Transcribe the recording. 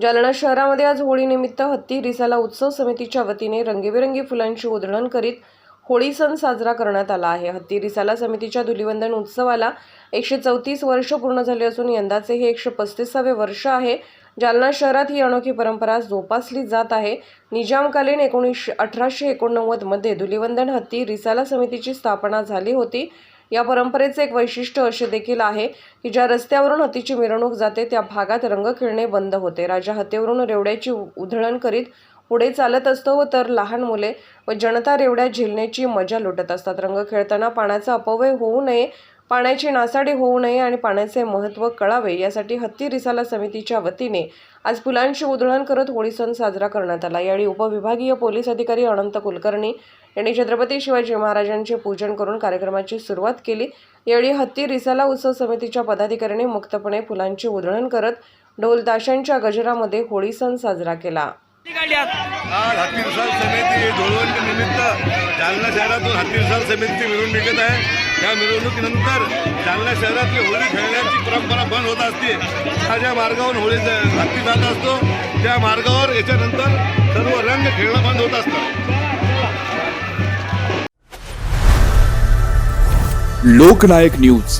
जालना शहरामध्ये आज होळीनिमित्त हत्ती रिसाला उत्सव समितीच्या वतीने रंगीबेरंगी फुलांची उधळण करीत होळी सण साजरा करण्यात आला आहे. हत्ती रिसाला समितीच्या धुलिवंदन उत्सवाला एकशे चौतीस वर्ष पूर्ण झाले असून यंदाचे हे एकशे पस्तीसावे वर्ष आहे. जालना शहरात ही अनोखी परंपरा जोपासली जात आहे. निजामकालीन एकोणीसशे अठराशे एकोणनव्वदमध्ये धुलिवंदन हत्ती रिसाला समितीची स्थापना झाली होती. या परंपरेचे एक वैशिष्ट्य असे देखील आहे की ज्या रस्त्यावरून हत्तीची मिरवणूक जाते त्या भागात रंग खेळणे बंद होते. राजा हत्तीवरून रेवड्याची उधळण करीत पुढे चालत असतो व तर लहान मुले व जनता रेवड्या झेलण्याची मजा लुटत असतात. रंग खेळताना पाण्याचा अपव्यय होऊ नये पाण्याची नासाडी होऊ नये आणि पाण्याचे महत्त्व कळावे यासाठी हत्ती रिसाला समितीच्या वतीने आज फुलांची उधळण करत होळी सण साजरा करण्यात आला. यावेळी उपविभागीय पोलीस अधिकारी अनंत कुलकर्णी यांनी छत्रपती शिवाजी महाराजांचे पूजन करून कार्यक्रमाची सुरुवात केली. यावेळी हत्ती रिसाला उत्सव समितीच्या पदाधिकाऱ्यांनी मुक्तपणे फुलांची उधळण करत ढोल ताशांच्या गजरामध्ये होळी सण साजरा केला. आज हत्ती समिती निमित्त जालना शहरातून हत्ती समितीची मिळून निघत आहे. त्या मिरवणुकीनंतर जालना शहरातली होळी खेळण्याची परंपरा बंद होत असते. हा ज्या मार्गावर होळी हत्ती जात असतो त्या मार्गावर याच्यानंतर सर्व रंग खेळणं बंद होत असतं. लोकनायक न्यूज.